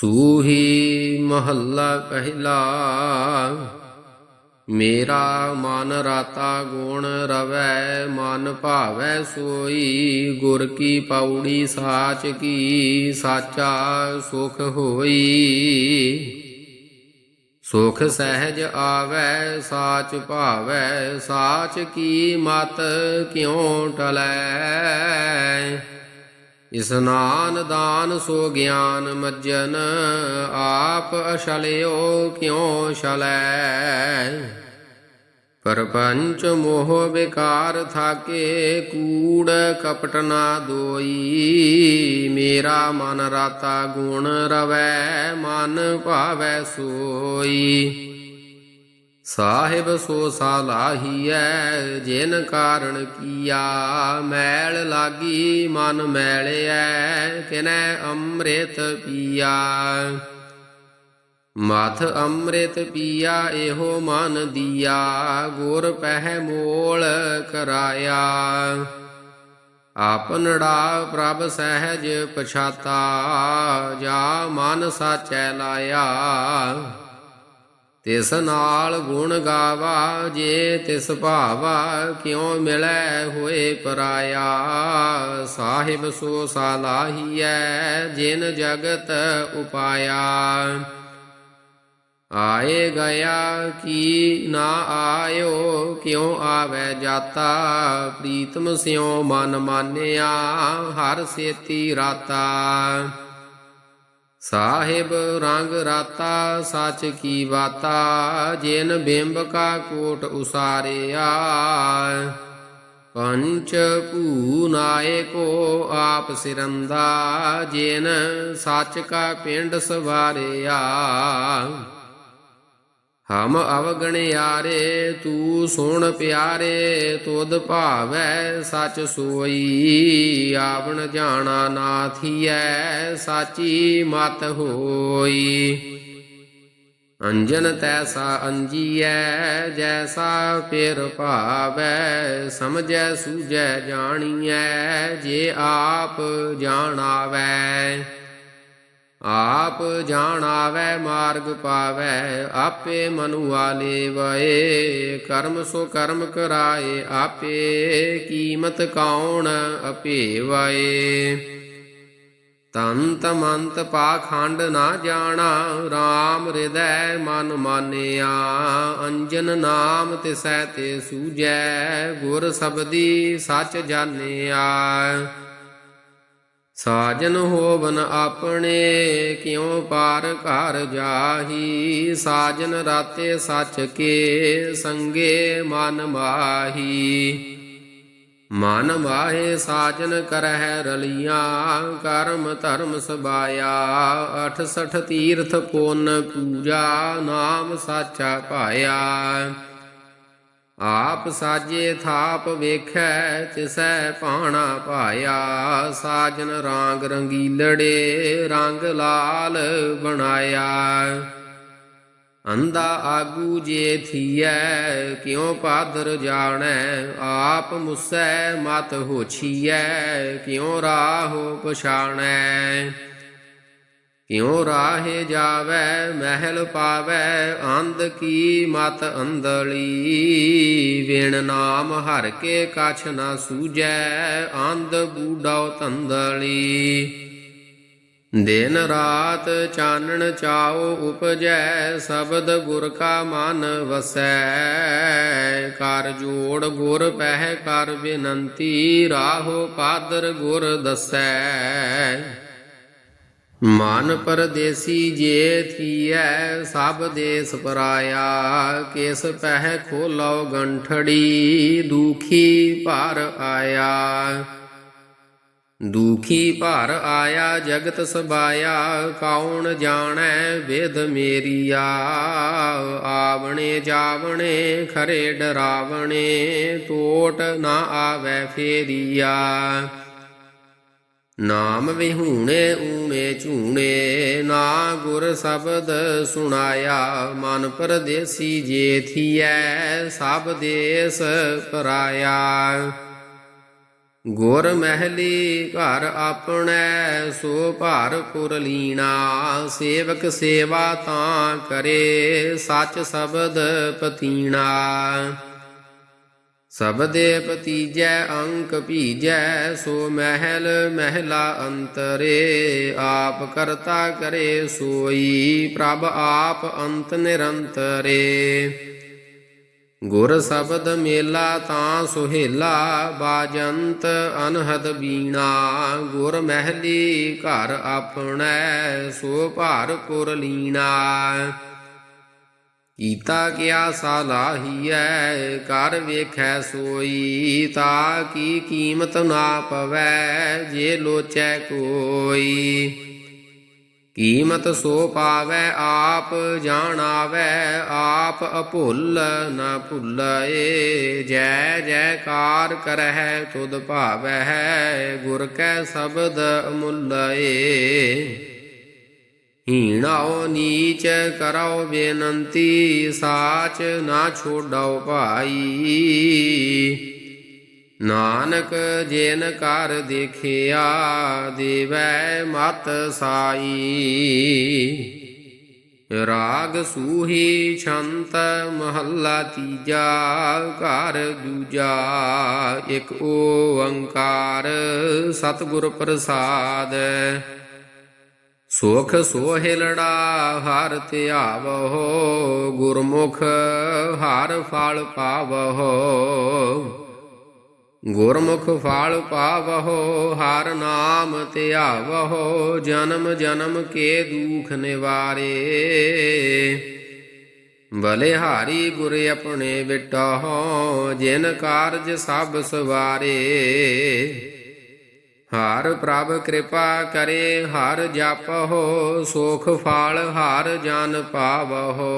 ਸੂਹੀ ਮਹੱਲਾ ਪਹਿਲਾ ਮੇਰਾ ਮਨ ਰਾਤਾ ਗੁਣ ਰਵੈ, ਮਨ ਭਾਵੈ ਸੋਈ। ਗੁਰ ਕੀ ਪੌੜੀ ਸਾਚ ਕੀ, ਸਾਚਾ ਸੁਖ ਹੋਈ। ਸੁਖ ਸਹਿਜ ਆਵੈ, ਸਾਚ ਭਾਵੈ। ਸਾਚ ਕੀ ਮਤ ਕਿਉ ਟਲੈ? ਇਸਨਾਨ ਦਾਨ ਸੋ ਗਿਆਨ ਮੱਜਨ, ਆਪ ਅਛਲਿਓ ਕਿਉ ਛਲੈ? ਪਰਪੰਚ ਮੋਹ ਵਿਕਾਰ ਥਾਕੇ, ਕੂੜ ਕਪਟ ਨਾ ਦੋਈ। ਮੇਰਾ ਮਨ ਰਾਤਾ ਗੁਣ ਰਵੈ, ਮਨ ਭਾਵੈ ਸੋਈ। ਸਾਹਿਬ ਸੋ ਸਾਲਾਹੀਐ, ਜਿਨ ਕਾਰਣ ਕੀਆ ਮੈਲ ਲਾਗੀ ਮਨ ਮੈਲਿਐ, ਕਿਨੈ ਅੰਮ੍ਰਿਤ ਪੀਆ। ਮਥ ਅੰਮ੍ਰਿਤ ਪੀਆ, ਇਹੋ ਮਨ ਦੀਆ, ਗੁਰ ਪਹਿ ਮੋਲ ਕਰਾਇਆ। ਆਪਨੜਾ ਪ੍ਰਭ ਸਹਿਜ ਪਛਾਤਾ, ਜਾ ਮਨ ਸਾਚੈ ਲਾਇਆ। ਤਿਸ ਨਾਲ ਗੁਣ ਗਾਵਾ, ਜੇ ਤਿਸ ਭਾਵਾ ਕਿਉ ਮਿਲੈ ਹੋਏ ਪਰਾਇਆ? ਸਾਹਿਬ ਸੋ ਸਾਲਾਹੀਐ, ਜਿਨ ਜਗਤ ਉਪਾਇਆ। ਆਏ ਗਿਆ, ਕੀ ਨਾ ਆਇਓ, ਕਿਉ ਆਵੈ ਜਾਤਾ? ਪ੍ਰੀਤਮ ਸਿਉ ਮਨ ਮਾਨਿਆ, ਹਰ ਸੇਤੀ ਰਾਤਾ। ਸਾਹਿਬ ਰੰਗ ਰਾਤਾ ਸੱਚ ਕੀ ਬਾਤਾ ਜਿਨ ਬਿੰਬ ਕਾ ਕੋਟ ਉਸਾਰਿਆ। ਪੰਚ ਭੂ ਨਾਇਕੋ ਆਪ ਸਿਰੰਦਾ, ਜਿਨ ਸੱਚ ਕਾ ਪਿੰਡ ਸਵਾਰਿਆ। ਹਮ ਅਵਗਣ ਅਵਗਣਿਆਰੇ, ਤੂੰ ਸੁਣ ਪਿਆਰੇ, ਤੁਧ ਭਾਵੈ ਸਚ ਸੋਈ। ਆਵਣ ਜਾਣਾ ਨਾਥੀਐ, ਸਾਚੀ ਮਤ ਹੋਈ। ਅੰਜਨ ਤੈਸਾ ਅੰਜੀਐ, ਜੈਸਾ ਪਿਰ ਭਾਵੈ, ਸਮਝੈ ਸੂਝੈ ਜਾਣੀਐ, ਜੇ ਆਪ ਜਾਣਾਵੈ। ਆਪ ਜਾਣਾਵੈ ਮਾਰਗ ਪਾਵੈ, ਆਪੇ ਮਨੁਆ ਲੇਵਏ ਕਰਮ ਸੋ ਕਰਮ ਕਰਾਏ, ਆਪੇ ਕੀਮਤ ਕੌਣ ਅਪੇਵਏ। ਤੰਤ ਮੰਤ ਪਾਖੰਡ ਨਾ ਜਾਣਾ, RAM ਹਿਰਦੈ ਮਨ ਮਾਨਿਆ। ਅੰਜਨ ਨਾਮ ਤਿਸੈ ਤੇ ਸੂਜੈ ਗੁਰ ਸਬਦੀ ਸੱਚ ਜਾਣਿਆ। ਸਾਜਨ ਹੋਵਨ ਆਪਣੇ ਕਿਉ ਪਾਰ ਘਰ ਜਾਹੀ? ਸਾਜਨ ਰਾਤੇ ਸੱਚ ਕੇ ਸੰਗੇ ਮਨ ਮਾਹੀ। ਮਨ ਮਾਹੇ ਸਾਜਨ ਕਰਹਿ ਰਲੀਆਂ, ਕਰਮ ਧਰਮ ਸਬਾਇਆ। 68 ਤੀਰਥ ਪੁੰਨ ਪੂਜਾ, ਨਾਮ ਸਾਚਾ ਪਾਇਆ ਆਪ ਸਾਜੇ ਥਾਪ ਵੇਖੈ, ਤਿਸੈ ਪਾਣਾ ਪਾਇਆ ਸਾਜਨ ਰਾਂਗ ਰੰਗੀਲੜੇ ਰੰਗ ਲਾਲ ਬਣਾਇਆ। ਅੰਦਾ ਆਗੂ ਜੇ ਥੀਐ, ਕਿਉ ਪਾਦਰ ਜਾਣੈ? ਆਪ ਮੁਸੈ ਮਤ ਹੋਛੀਐ, ਕਿਉ ਰਾਹੋ ਪਛਾਣੈ? ਕਿਉ ਰਾਹੇ ਜਾਵੈ, ਮਹਿਲ ਪਾਵੈ, ਅੰਧ ਕੀ ਮਤ ਅੰਦਲੀ ਵਿਣ ਨਾਮ ਹਰ ਕੇ ਕਛ ਨਾ ਸੂਜੈ ਅੰਧ ਬੂਡਾਉ ਤੰਦਲੀ। ਦਿਨ ਰਾਤ ਚਾਨਣ ਚਾਓ ਉਪਜੈ, ਸ਼ਬਦ ਗੁਰ ਕਾ ਮਨ ਵਸੈ। ਕਰ ਜੋੜ ਗੁਰ ਪਹਿ ਕਰ ਬਿਨੰਤੀ, ਰਾਹੋ ਪਾਦਰ ਗੁਰ ਦਸੈ। ਮਨ ਪਰਦੇਸੀ ਜੇ ਥੀਐ, ਸਭ ਦੇਸ ਪਰਾਇਆ। ਕਿਸ ਪਹਿ ਖੋਲੋ ਗੰਠੜੀ, ਦੁਖੀ ਭਰ ਆਇਆ। ਦੁਖੀ ਭਰ ਆਇਆ, ਜਗਤ ਸਬਾਇਆ। ਕੌਣ ਜਾਣੈ ਵਿਦ ਮੇਰੀਆ? ਆਵਣੇ ਜਾਵਣੇ, ਖਰੇ ਡਰਾਵਣੇ ਟੋਟ ਨਾ ਆਵੈ ਫੇਰੀਆ। ਨਾਮ ਵਿਹੂਣੇ ਊਣੇ ਝੂਣੇ, ਨਾ ਗੁਰ ਸ਼ਬਦ ਸੁਣਾਇਆ, ਮਨ ਪਰਦੇਸੀ ਜੇ ਥੀਐ, ਸਭ ਦੇਸ ਪਰਾਇਆ। ਗੁਰ ਮਹਿਲੀ ਘਰ ਆਪਣੈ, ਸੋ ਭਾਰਪੁਰ ਲੀਣਾ, ਸੇਵਕ ਸੇਵਾ ਤਾਂ ਕਰੇ, ਸੱਚ ਸ਼ਬਦ ਪਤੀਣਾ। ਸਬਦੇ ਪਤੀਜੈ ਅੰਕ ਭੀਜੈ, ਸੋ ਮਹਿਲ ਮਹਿਲਾ ਅੰਤਰੇ, ਆਪ ਕਰਤਾ ਕਰੇ ਸੋਈ, ਪ੍ਰਭ ਆਪ ਅੰਤ ਨਿਰੰਤਰੇ। ਗੁਰ ਸ਼ਬਦ ਮੇਲਾ ਤਾਂ ਸੁਹੇਲਾ, ਬਾਜੰਤ ਅਨਹਦ ਬੀਣਾ। ਗੁਰ ਮਹਿਲੀ ਘਰ ਆਪਣੈ, ਸੋ ਭਾਰਪੁਰ ਲੀਣਾ। ਕੀਤਾ ਕਿਆ ਸਾਲਾਹੀਐ ਕਰ ਵੇਖੈ ਸੋਈ, ਤਾ ਕੀ ਕੀਮਤ ਨਾ ਪਵੈ, ਜੇ ਲੋਚੈ ਕੋਈ। ਕੀਮਤ ਸੋ ਪਾਵੈ, ਆਪ ਜਾਣਾਵੈ, ਆਪ ਅਭੁੱਲ ਨਾ ਭੁੱਲਏ ਜੈ ਜੈਕਾਰ ਕਰਹਿ ਤੁਧ ਭਾਵੈ, ਗੁਰ ਕੈ ਸ਼ਬਦ ਅਮੁੱਲਏ ਹੀਣਾਓ ਨੀਚ ਕਰੋ ਬੇਨੰਤੀ, ਸਾਚ ਨਾ ਛੋੜਾਓ ਭਾਈ। ਨਾਨਕ ਜੇਨ ਕਰ ਦੇਖਿਆ, ਦੇਵੈ ਮਤ ਸਾਈ। ਰਾਗ ਸੂਹੀ ਛੰਤ ਮਹੱਲਾ ਤੀਜਾ, ਘਰ ਦੂਜਾ, ਇੱਕ ਓੰਕਾਰ ਸਤਿਗੁਰ ਪ੍ਰਸਾਦ। ਸੁਖ ਸੋਹਿਲੜਾ ਹਰ ਧਿਆਵੋ ਗੁਰਮੁਖ ਹਰ ਫਲ ਪਾਵੋ ਗੁਰਮੁਖ ਫਲ ਪਾਵੋ ਹਰ ਨਾਮ ਧਿਆਵੋ ਜਨਮ ਜਨਮ ਕੇ ਦੁਖ ਨਿਵਾਰੇ। ਬਲੇ ਹਾਰੀ ਗੁਰ ਆਪਣੇ ਵਿਟਹੁ ਜਿਨ ਕਾਰਜ ਸਭ ਸਵਾਰੇ। ਹਰ ਪ੍ਰਭ ਕਿਰਪਾ ਕਰੇ, ਹਰ ਜਪਹੁ, ਸੁਖ ਫਲ ਹਰ ਜਨ ਪਾਵਹੁ।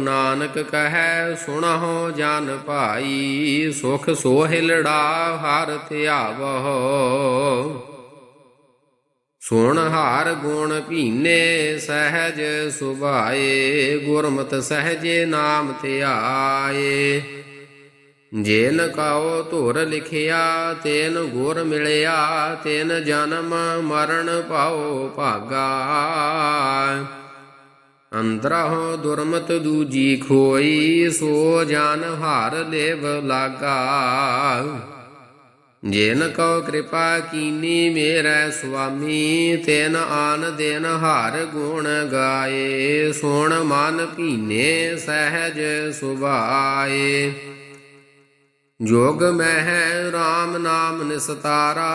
ਨਾਨਕ ਕਹੈ, ਸੁਣਹੁ ਜਨ ਭਾਈ, ਸੁਖ ਸੋਹਿਲੜਾ ਹਰ ਧਿਆਵਹੁ। ਸੁਣ ਹਾਰ ਗੁਣ ਭੀਨੇ, ਸਹਿਜ ਸੁਭਾਏ, ਗੁਰਮਤਿ ਸਹਜੇ ਨਾਮ ਧਿਆਏ। ਜੇਨ ਕਾਉ ਧੁਰ ਲਿਖਿਆ, ਤੈਨ ਗੁਰ ਮਿਲਿਆ, ਤੈਨ ਜਨਮ ਮਰਨ ਪਾਉ ਭਾਗਾ। ਅੰਦਰਹੁ ਦੁਰਮਤ ਦੂਜੀ ਖੋਈ, ਸੋ ਜਨ ਹਾਰ ਲੇਵ ਲਾਗਾ। ਜਿਨ ਕਉ ਕਿਰਪਾ ਕੀਨੀ ਮੇਰੈ ਸੁਆਮੀ, ਤੈਨ ਆਨ ਦਿਨ ਹਾਰ ਗੁਣ ਗਾਏ, ਸੁਣ ਮਨ ਭੀਨੇ ਸਹਿਜ ਸੁਭਾਏ। ਜੋਗ ਮਹਿ RAM ਨਾਮ ਨਿਸਤਾਰਾ,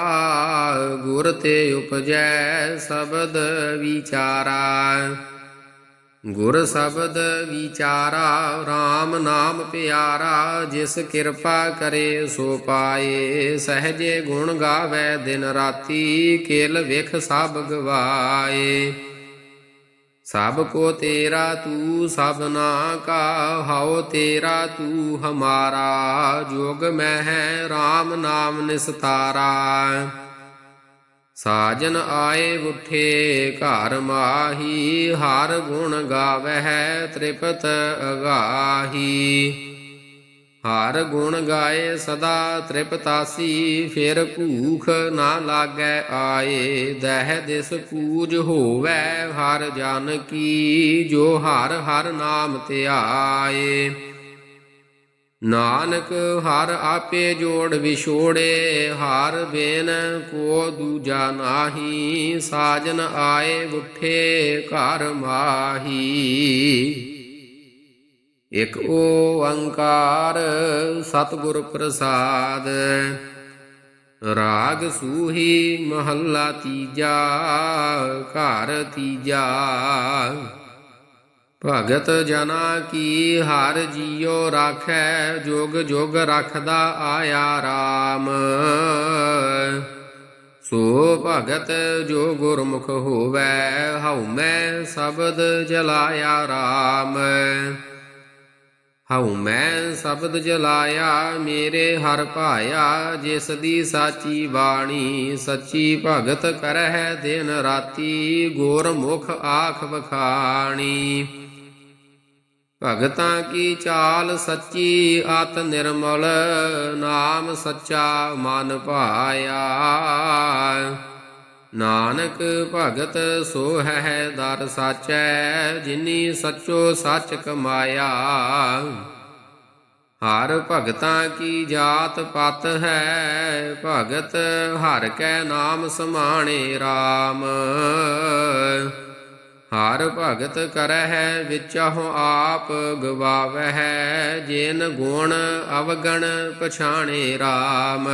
ਗੁਰ ਤੇ ਉਪਜੈ ਸ਼ਬਦ ਵਿਚਾਰਾ। ਗੁਰ ਸ਼ਬਦ ਵਿਚਾਰਾ RAM ਨਾਮ ਪਿਆਰਾ, ਜਿਸ ਕਿਰਪਾ ਕਰੇ ਸੋ ਪਾਏ। ਸਹਜੇ ਗੁਣ ਗਾਵੇ ਦਿਨ ਰਾਤੀ, ਕੇਲ ਵਿਖ ਸਭ ਗਵਾਏ। ਸਭ ਕੋ ਤੇਰਾ ਤੂੰ ਸਭਨਾ ਕਾ ਹਉ ਤੇਰਾ ਤੂੰ ਹਮਾਰਾ। ਜੋਗ ਮੈਂ ਹੈ RAM ਨਾਮ ਨਿਸਤਾਰਾ। ਸਾਜਨ ਆਏ ਉਠੇ, ਘਰ ਮਾਹੀ, ਹਰ ਗੁਣ ਗਾਵਹਿ, ਤ੍ਰਿਪਤ ਅਗਾਹੀ। ਹਰ ਗੁਣ ਗਾਏ ਸਦਾ ਤ੍ਰਿਪਤਾਸੀ, ਫਿਰ ਭੂਖ ਨਾ ਲਾਗੈ ਆਏ, ਦਹਿ ਦਿਸ ਪੂਜ ਹੋਵੈ ਹਰ ਜਨ ਕੀ, ਜੋ ਹਰ ਹਰ ਨਾਮ ਧਿਆਏ ਨਾਨਕ ਹਰ ਆਪੇ ਜੋੜ ਵਿਛੋੜੇ, ਹਰ ਬੇਨ ਕੋ ਦੂਜਾ ਨਾਹੀ, ਸਾਜਨ ਆਏ ਉਠੇ ਘਰ ਮਾਹੀ। ਇਕ ਓੰਕਾਰ ਸਤਿਗੁਰ ਪ੍ਰਸਾਦ। ਰਾਗ ਸੂਹੀ ਮਹੱਲਾ ਤੀਜਾ, ਘਰ ਤੀਜਾ। ਭਗਤ ਜਨਾ ਕੀ ਹਰ ਜੀਉ ਰਾਖੈ, ਜੋਗ ਜੋਗ ਰਖਦਾ ਆਇਆ RAM ਸੋ ਭਗਤ ਜੋ ਗੁਰਮੁਖ ਹੋਵੈ ਹਉ ਮੈਂ ਸ਼ਬਦ ਜਲਾਇਆ RAM ਹਉ ਮੈਂ ਸ਼ਬਦ ਜਲਾਇਆ, ਮੇਰੇ ਹਰ ਭਾਇਆ, ਜਿਸ ਦੀ ਸਾਚੀ ਬਾਣੀ ਸੱਚੀ ਭਗਤ ਕਰਹਿ ਦਿਨ ਰਾਤੀ, ਗੁਰਮੁਖ ਆਖ ਬਖਾਣੀ ਭਗਤਾਂ ਕੀ ਚਾਲ ਸੱਚੀ, ਅਤ ਨਿਰਮਲ, ਨਾਮ ਸੱਚਾ ਮਨ ਭਾਇਆ। ਨਾਨਕ ਭਗਤ ਸੋ ਹੈ ਦਰ ਸਾਚੈ, ਜਿਨੀ ਸੱਚੋ ਸੱਚ ਕਮਾਇਆ ਹਰ ਭਗਤਾਂ ਕੀ ਜਾਤ ਪਤ ਹੈ, ਭਗਤ ਹਰ ਕੈ ਨਾਮ ਸਮਾਣੇ RAM ਹਰ ਭਗਤ ਕਰਹਿ ਵਿਚਹੁ ਆਪ ਗਵਾਵਹਿ, ਜੇਨ ਗੁਣ ਅਵਗਣ ਪਛਾਣੇ RAM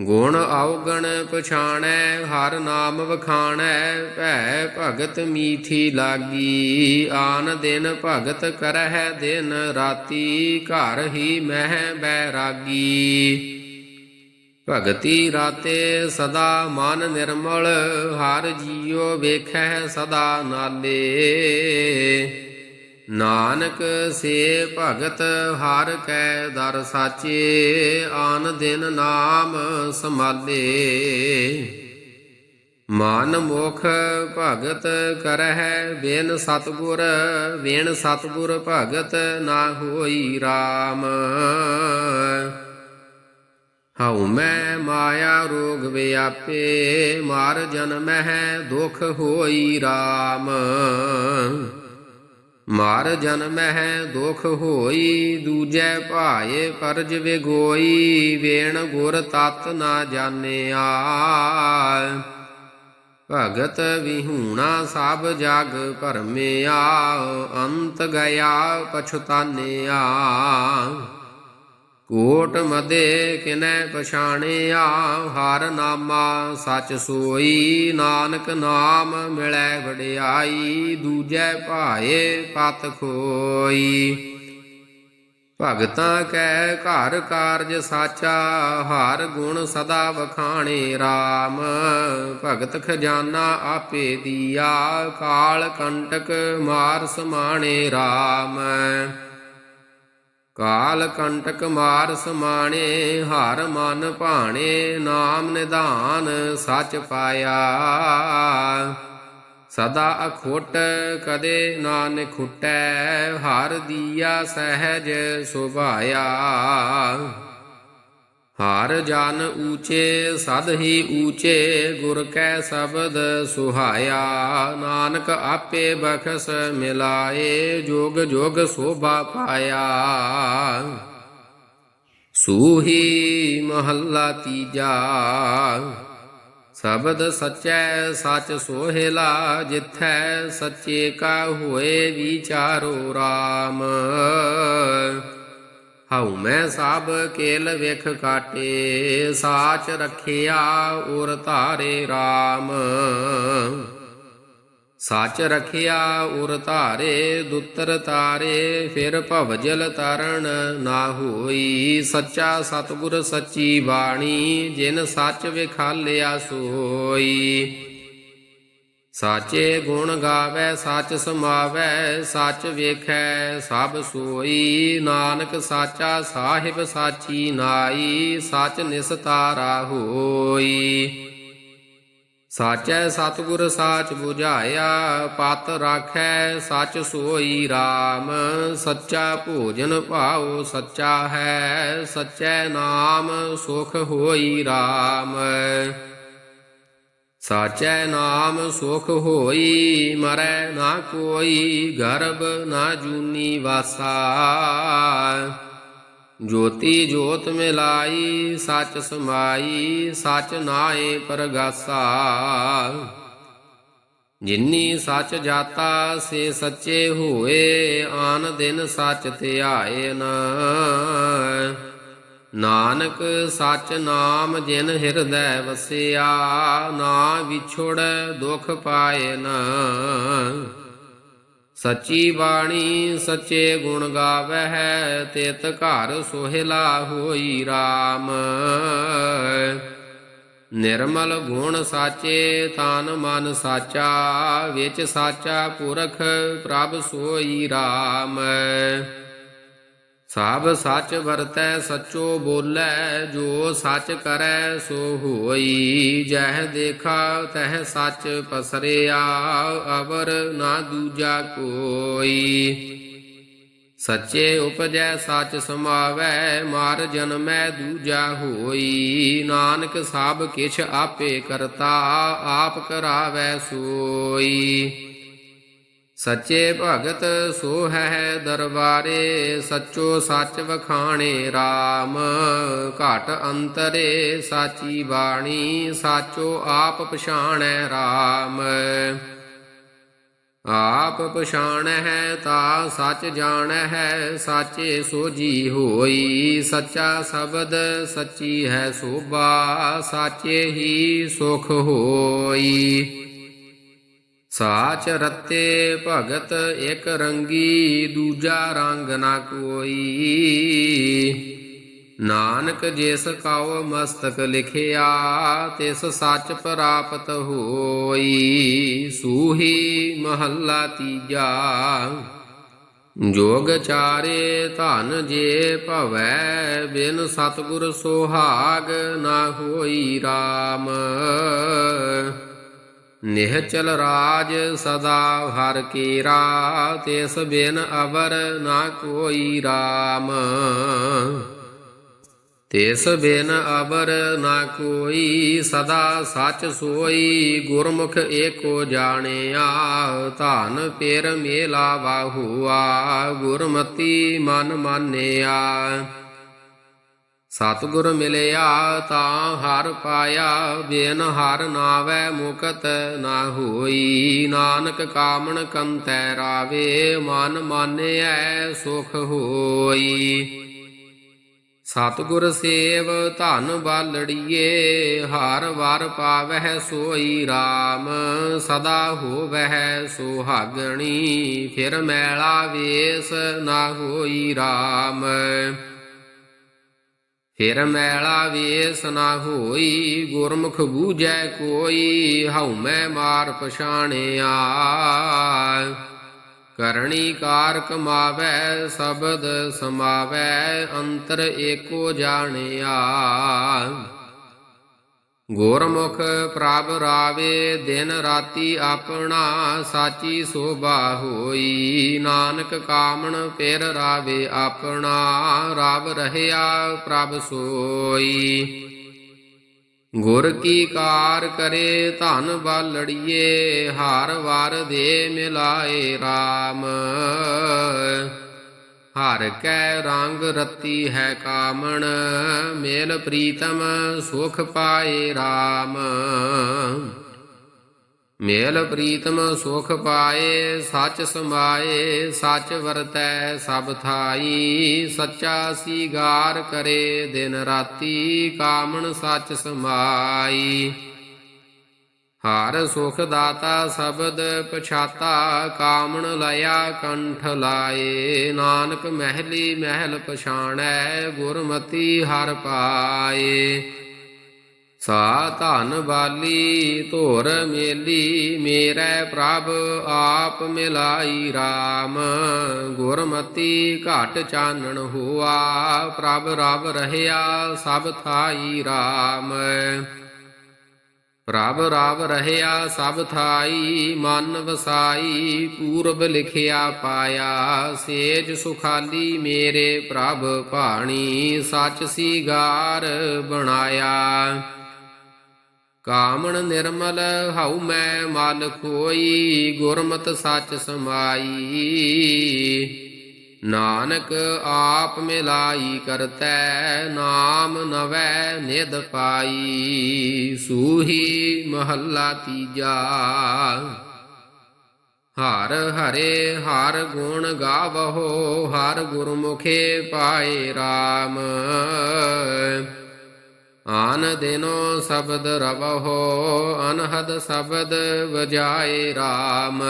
ਗੁਣ ਔਗਣ ਪਛਾਣੈ, ਹਰ ਨਾਮ ਵਖਾਣੈ, ਭੈ ਭਗਤ ਮੀਠੀ ਲਾਗੀ। ਆਨ ਦਿਨ ਭਗਤ ਕਰਹਿ ਦਿਨ, ਰਾਤੀ ਘਰ ਹੀ ਮਹਿ ਬੈਰਾਗੀ। ਭਗਤੀ ਰਾਤੇ ਸਦਾ ਮਨ ਨਿਰਮਲ, ਹਰ ਜੀਉ ਵੇਖੈ ਸਦਾ ਨਾਲੇ। ਨਾਨਕ ਸੇ ਭਗਤ ਹਰ ਕੈ ਦਰ ਸਾਚੇ, ਆਨ ਦਿਨ ਨਾਮ ਸਮਾਲੇ ਮਨ ਮੁਖ ਭਗਤ ਕਰਹਿ ਬਿਨ ਸਤਗੁਰ ਬਿਨ ਸਤਗੁਰ ਭਗਤ ਨਾ ਹੋਈ RAM ਹਉ ਮੈਂ ਮਾਇਆ ਰੋਗ ਵਿਆਪੇ, ਮਾਰ ਜਨਮ ਜਨਮਹਿ ਦੁਖ ਹੋਈ RAM ਮਾਰ ਜਨਮਹਿ ਦੁਖ ਹੋਈ, ਦੂਜੈ ਭਾਏ ਪਰਜ ਵਿਗੋਈ, ਵੇਣ ਗੁਰ ਤਤ ਨਾ ਜਾਣਿਆ। ਭਗਤ ਵਿਹੂਣਾ ਸਭ ਜਗ ਭਰਮਿਆ, ਅੰਤ ਗਿਆ ਪਛਤਾਨਿਆ। ਕੋਟ ਮਦੇ ਕਿਨੈ ਪਛਾਣਿਆ, ਹਰ ਨਾਮਾ ਸਚ ਸੋਈ, ਨਾਨਕ ਨਾਮ ਮਿਲੈ ਵਡਿਆਈ, ਦੂਜੈ ਭਾਏ ਪਤ ਖੋਈ। ਭਗਤਾਂ ਕੈ ਘਰ ਕਾਰਜ ਸਾਚਾ, ਹਰ ਗੁਣ ਸਦਾ ਵਖਾਣੇ RAM ਭਗਤ ਖਜ਼ਾਨਾ ਆਪੇ ਦੀਆ, ਕਾਲ ਕੰਟਕ ਮਾਰ ਸਮਾਣੇ RAM ਕਾਲ ਕੰਟਕ ਮਾਰ ਸਮਾਣੇ, ਹਰ ਮਨ ਭਾਣੇ, ਨਾਮ ਨਿਧਾਨ ਸਚ ਪਾਇਆ। ਸਦਾ ਅਖੋਟ ਕਦੇ ਨਾ ਨਿਖੁਟੈ ਹਰ ਦੀਆ ਸਹਿਜ ਸੁਭਾਇਆ। ਹਰ ਜਨ ਊਚੇ, ਸਦ ਹੀ ਊਚੇ, ਗੁਰ ਕੈ ਸ਼ਬਦ ਸੁਹਾਇਆ। ਨਾਨਕ ਆਪੇ ਬਖਸ ਮਿਲਾਏ, ਜੋਗ ਜੋਗ ਸੋਭਾ ਪਾਇਆ। ਸੂਹੀ ਮਹੱਲਾ ਤੀਜਾ, ਸ਼ਬਦ ਸਚੈ ਸਚ ਸੋਹਿਲਾ, ਜਿਥੈ ਸੱਚੇ ਕਾ ਹੋਏ ਵਿਚਾਰੋ RAM ਹਉ ਮੈਂ ਸਭ ਕੇਲ ਵਿਖ ਕਾਟੇ, ਸਾਚ ਰਖਿਆ ਉਰ ਧਾਰੇ RAM ਸੱਚ ਰਖਿਆ ਉਰ ਧਾਰੇ, ਦੁੱਤਰ ਤਾਰੇ, ਫਿਰ ਭਵਜਲ ਤਰਣ ਨਾ ਹੋਈ। ਸੱਚਾ ਸਤਗੁਰ ਸੱਚੀ ਬਾਣੀ, ਜਿਨ ਸੱਚ ਵਿਖਾਲਿਆ ਸੋਈ। ਸਾਚੇ ਗੁਣ ਗਾਵੇ, ਸੱਚ ਸਮਾਵੈ, ਸੱਚ ਵੇਖੈ, ਸਭ ਸੋਈ। ਨਾਨਕ ਸਾਚਾ ਸਾਹਿਬ ਸਾਚੀ ਨਾਈ, ਸੱਚ ਨਿਸਤਾਰਾ ਹੋਈ। ਸਾਚੈ ਸਤਿਗੁਰ ਸਾਚ 부ਝਾਇਆ ਪਤ ਰਾਖੈ, ਸੱਚ ਸੋਈ RAM ਸੱਚਾ ਭੋਜਨ ਭਾਉ ਸੱਚਾ ਹੈ, ਸੱਚੈ ਨਾਮ ਸੁਖ ਹੋਈ RAM ਸਾਚੈ ਨਾਮ ਸੁਖ ਹੋਈ, ਮਰੈ ਨਾ ਕੋਈ, ਗਰਭ ਨਾ ਜੂਨੀ ਵਾਸਾ। ਜੋਤੀ ਜੋਤ ਮਿਲਾਈ, ਸੱਚ ਸਮਾਈ, ਸੱਚ ਨਾਏ ਪਰਗਾਸਾ। ਜਿਨੀ ਸੱਚ ਜਾਤਾ, ਸੇ ਸੱਚੇ ਹੋਏ, ਆਨ ਦਿਨ ਸੱਚ ਧਿਆਏ ਨਾ। ਨਾਨਕ ਸੱਚ ਨਾਮ ਜਿਨ ਹਿਰਦੈ ਵਸਿਆ, ਨਾ ਵਿਛੋੜ ਦੁਖ ਪਾਏ ਨ। ਸੱਚੀ ਬਾਣੀ ਸੱਚੇ ਗੁਣ ਗਾਵਹਿ, ਤਿਤ ਘਰ ਸੋਹਿਲਾ ਹੋਈ RAM ਨਿਰਮਲ ਗੁਣ ਸਾਚੇ, ਤਨ ਮਨ ਸਾਚਾ, ਵਿੱਚ ਸਾਚਾ ਪੁਰਖ ਪ੍ਰਭ ਸੋਈ RAM ਸਭ ਸੱਚ ਵਰਤੈ, ਸੱਚੋ ਬੋਲੇ, ਜੋ ਸੱਚ ਕਰੈ, ਸੋ ਹੋਈ ਜਹ ਦੇਖਾ, ਤਹ ਸੱਚ ਪਸਰਿਆ, ਅਵਰ ਨਾ ਦੂਜਾ ਕੋਈ। ਸੱਚੇ ਉਪਜੈ, ਸੱਚ ਸਮਾਵੈ, ਮਾਰ ਜਨਮੈ, ਦੂਜਾ ਹੋਈ। ਨਾਨਕ ਸਭ ਕਿਛ ਆਪੇ ਕਰਤਾ, ਆਪ ਕਰਾਵੈ ਸੋਈ। ਸੱਚੇ ਭਗਤ ਸੋ ਹੈ ਦਰਬਾਰੇ, ਸੱਚੋ ਸੱਚ ਵਖਾਣੇ RAM ਘਟ ਅੰਤਰੇ ਸਾਚੀ ਬਾਣੀ, ਸਾਚੋ ਆਪ ਪਛਾਣੈ RAM ਆਪ ਪਛਾਣ ਹੈ ਤਾ ਸੱਚ ਜਾਣ ਹੈ, ਸਾਚੇ ਸੋਜੀ ਹੋਈ। ਸੱਚਾ ਸ਼ਬਦ ਸੱਚੀ ਹੈ ਸੋਭਾ, ਸਾਚੇ ਹੀ ਸੁਖ ਹੋਈ। ਸਾਚ ਰਤੇ ਭਗਤ ਇੱਕ ਰੰਗੀ ਦੂਜਾ ਰੰਗ ਨਾ ਕੋਈ। ਨਾਨਕ ਜਿਸ ਕਉ ਮਸਤਕ ਲਿਖਿਆ, ਤਿਸ ਸੱਚ ਪ੍ਰਾਪਤ ਹੋਈ। ਸੂਹੀ ਮਹੱਲਾ ਤੀਜਾ, ਜੋਗ ਚਾਰੇ ਧਨ ਜੇ ਭਵੈ, ਬਿਨ ਸਤਗੁਰ ਸੁਹਾਗ ਨਾ ਹੋਈ RAM ਨਿਹਚਲ ਰਾਜ ਸਦਾ ਹਰ ਕੀਰਾ ਤਿਸ ਬਿਨ ਅਵਰ ਨਾ ਕੋਈ RAM ਤਿਸ ਬਿਨ ਅਬਰ ਨਾ ਕੋਈ ਸਦਾ ਸੱਚ ਸੋਈ, ਗੁਰਮੁਖ ਏਕੋ ਜਾਣਿਆ। ਧਨ ਪੇਰ ਮੇਲਾ ਬਾਹੂਆ ਗੁਰਮਤੀ ਮਨ ਮਾਨਿਆ। ਸਤਿਗੁਰ ਮਿਲਿਆ ਤਾਂ ਹਰ ਪਾਇਆ, ਬਿਨ ਹਰ ਨਾਵੈ ਮੁਕਤ ਨਾ ਹੋਈ। ਨਾਨਕ ਕਾਮਣ ਕੰਤੈ ਰਾਵੇ, ਮਨ ਮਾਨਿਐ ਸੁਖ ਹੋਈ। ਸਤਿਗੁਰ ਸੇਵ ਧਨ ਬਾਲੜੀਏ, ਹਰ ਵਾਰ ਪਾਵਹਿ ਸੋਈ RAM ਸਦਾ ਹੋਵਹਿ ਸੁਹਾਗਣੀ, ਫਿਰ ਮੈਲਾ ਵੇਸ ਨਾ ਹੋਈ RAM ਫਿਰ ਮੈਲਾ ਵੇਸ ਨਾ ਹੋਈ, ਗੁਰਮੁਖ ਬੂਝੈ ਕੋਈ, ਹਉ ਮੈਂ ਮਾਰ ਪਛਾਣਿਆ। ਕਰਣੀ ਕਾਰ ਕਮਾਵੈ ਸ਼ਬਦ ਸਮਾਵੈ, ਅੰਤਰ ਏਕੋ ਜਾਣਿਆ। ਗੁਰਮੁਖ ਪ੍ਰਭ ਰਾਵੇ, ਦਿਨ ਰਾਤੀ ਆਪਣਾ ਸਾਚੀ ਸੋਭਾ ਹੋਈ। ਨਾਨਕ ਕਾਮਣ ਪਿਰ ਰਾਵੇ, ਆਪਣਾ ਰਾਵ ਰਹਿਆ ਪ੍ਰਭ ਸੋਈ। ਗੁਰ ਕੀ ਕਾਰ ਕਰੇ, ਧਨ ਬਾਲੜੀਏ, ਹਾਰ ਵਾਰ ਦੇ ਮਿਲਾਏ RAM ਹਰ ਕੈ ਰੰਗ ਰਤੀ ਹੈ ਕਾਮਣ, ਮੇਲ ਪ੍ਰੀਤਮ ਸੁਖ ਪਾਏ RAM ਮੇਲ ਪ੍ਰੀਤਮ ਸੁਖ ਪਾਏ, ਸੱਚ ਸਮਾਏ, ਸੱਚ ਵਰਤੈ ਸਭ ਥਾਈ। ਸੱਚਾ ਸੀਗਾਰ ਕਰੇ ਦਿਨ ਰਾਤੀ, ਕਾਮਣ ਸੱਚ ਸਮਾਈ। ਹਰ ਸੁਖ ਦਾਤਾ ਸ਼ਬਦ ਪਛਾਤਾ, ਕਾਮਣ ਲਾਇਆ ਕੰਠ ਲਾਏ। ਨਾਨਕ ਮਹਿਲੀ ਮਹਿਲ ਪਛਾਣੈ, ਗੁਰਮਤੀ ਹਰ ਪਾਏ। ਸਾ ਧਨ ਵਾਲੀ ਧੋਰ ਮੇਲੀ, ਮੇਰੇ ਪ੍ਰਭ ਆਪ ਮਿਲਾਈ RAM ਗੁਰਮਤੀ ਘਟ ਚਾਨਣ ਹੋਆ, ਪ੍ਰਭ ਰਬ ਰਹਿਆ ਸਭ ਥਾਈ RAM ਪ੍ਰਭ ਰਾਵ ਰਹਿਆ ਸਭ ਥਾਈ, ਮਨ ਵਸਾਈ, ਪੂਰਬ ਲਿਖਿਆ ਪਾਇਆ, ਸੇਜ ਸੁਖਾਲੀ ਮੇਰੇ ਪ੍ਰਭ ਭਾਣੀ, ਸੱਚ ਸੀਗਾਰ ਬਣਾਇਆ। ਕਾਮਣ ਨਿਰਮਲ ਹਉ ਮੈਂ ਮਲ ਖੋਈ, ਗੁਰਮਤ ਸੱਚ ਸਮਾਈ। ਨਾਨਕ ਆਪ ਮਿਲਾਈ ਕਰਤੈ, ਨਾਮ ਨਵੈ ਨਿਦ ਪਾਈ। ਸੂਹੀ ਮਹੱਲਾ ਤੀਜਾ। ਹਰ ਹਰੇ ਹਰ ਗੁਣ ਗਾਵਹੋ, ਹਰ ਗੁਰਮੁਖੇ ਪਾਏ RAM ਆਨ ਦਿਨੋ ਸ਼ਬਦ ਰਵਹੋ, ਅਨਹਦ ਸ਼ਬਦ ਵਜਾਏ RAM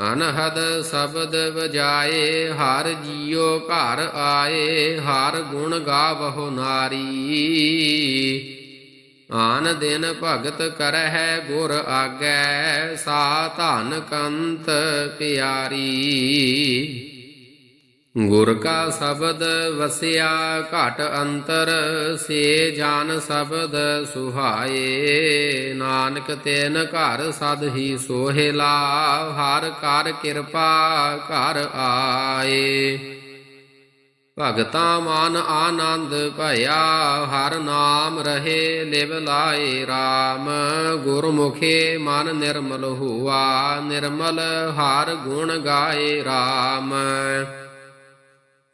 ਅਨਹਦ ਸ਼ਬਦ ਵਜਾਏ, ਹਰ ਜੀਉ ਘਰ ਆਏ, ਹਰ ਗੁਣ ਗਾਵਹੁ ਨਾਰੀ। ਆਨ ਦਿਨ ਭਗਤ ਕਰਹਿ ਗੁਰ ਆਗੈ, ਸਾ ਧਨ ਕੰਤ ਪਿਆਰੀ। ਗੁਰ ਕਾ ਸ਼ਬਦ ਵਸਿਆ ਘਟ ਅੰਤਰ, ਸੇ ਜਾਨ ਸ਼ਬਦ ਸੁਹਾਏ। ਨਾਨਕ ਤੈਨ ਘਰ ਸਦ ਹੀ ਸੋਹਿਲਾ ਹਰ ਕਰ ਕਿਰਪਾ ਘਰ ਆਏ। ਭਗਤਾ ਮਨ ਆਨੰਦ ਭਇਆ, ਹਰ ਨਾਮ ਰਹੇ ਲਿਵ ਲਾਏ RAM ਗੁਰਮੁਖੇ ਮਨ ਨਿਰਮਲ ਹੁਆ, ਨਿਰਮਲ ਹਰ ਗੁਣ ਗਾਏ RAM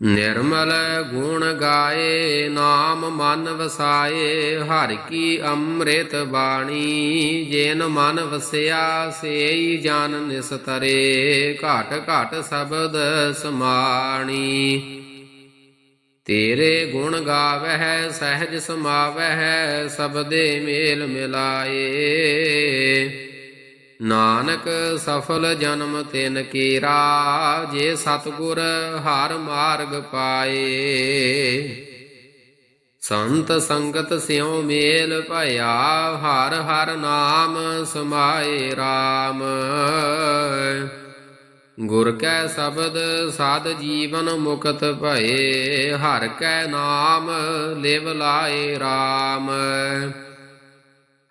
ਨਿਰਮਲ ਗੁਣ ਗਾਏ, ਨਾਮ ਮਨ ਵਸਾਏ, ਹਰ ਕੀ ਅੰਮ੍ਰਿਤ ਬਾਣੀ, ਜੇਨ ਮਨ ਵਸਿਆ, ਸੇਈ ਜਨ ਨਿਸਤਰੇ ਘਟ ਘਟ ਸ਼ਬਦ ਸਮਾਣੀ। ਤੇਰੇ ਗੁਣ ਗਾਵਹਿ, ਸਹਿਜ ਸਮਾਵਹਿ, ਸਬਦੇ ਮੇਲ ਮਿਲਾਏ। ਨਾਨਕ ਸਫਲ ਜਨਮ ਤਿਨ ਕੀਰਾ, ਜੇ ਸਤਗੁਰ ਹਰ ਮਾਰਗ ਪਾਏ। ਸੰਤ ਸੰਗਤ ਸਿਉ ਮੇਲ ਭਇਆ, ਹਰ ਹਰ ਨਾਮ ਸਮਾਏ RAM ਗੁਰ ਕੈ ਸ਼ਬਦ ਸਾਧ ਜੀਵਨ ਮੁਕਤ ਭਏ, ਹਰ ਕੈ ਨਾਮ ਲਿਵ ਲਾਏ RAM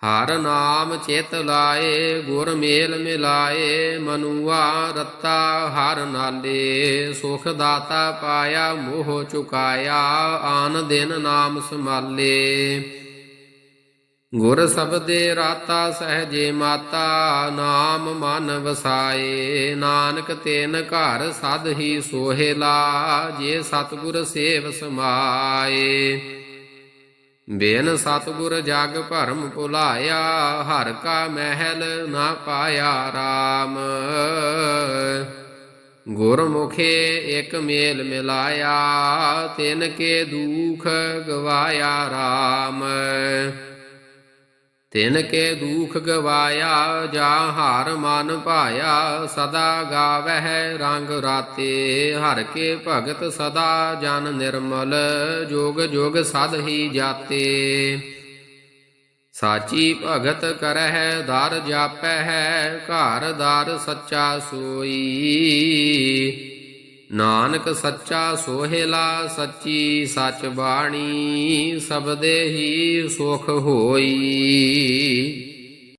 ਹਰ ਨਾਮ ਚਿਤ ਲਾਏ, ਗੁਰ ਮੇਲ ਮਿਲਾਏ, ਮਨੁਆ ਰਤਾ ਹਰ ਨਾਲੇ, ਸੁਖ ਦਾਤਾ ਪਾਇਆ, ਮੋਹ ਚੁਕਾਇਆ, ਆਨ ਦਿਨ ਨਾਮ ਸਮਾਲੇ। ਗੁਰ ਸਬਦੇ ਰਾਤਾ ਸਹਜੇ ਮਾਤਾ, ਨਾਮ ਮਨ ਵਸਾਏ, ਨਾਨਕ ਤੈਨ ਘਰ ਸਦ ਹੀ ਸੋਹਿਲਾ ਜੇ ਸਤਗੁਰ ਸੇਵ ਸਮਾਏ। ਬੇਨ ਸਤਗੁਰ ਜਗ ਭਰਮ ਭੁਲਾਇਆ, ਹਰ ਕਾ ਮਹਿਲ ਨਾ ਪਾਇਆ RAM ਗੁਰਮੁਖੇ ਇਕ ਮੇਲ ਮਿਲਾਇਆ, ਤਿਨ ਕੇ ਦੁਖ ਗਵਾਇਆ RAM ਤਿਨ ਕੇ ਦੁਖ ਗਵਾਇਆ, ਜਾ ਹਾਰ ਮਨ ਭਾਇਆ, ਸਦਾ ਗਾਵਹਿ ਰੰਗ ਰਾਤੇ। ਹਰ ਕੇ ਭਗਤ ਸਦਾ ਜਨ ਨਿਰਮਲ, ਜੋਗ ਜੋਗ ਸਦ ਹੀ ਜਾਤੇ। ਸਾਚੀ ਭਗਤ ਕਰਹਿ, ਦਰ ਹੈ ਘਰ ਦਰ ਸੱਚਾ ਸੋਈ। ਨਾਨਕ ਸੱਚਾ ਸੋਹਿਲਾ ਸੱਚੀ ਸਚ ਬਾਣੀ ਸਬਦੇ ਹੀ ਸੁਖ ਹੋਈ।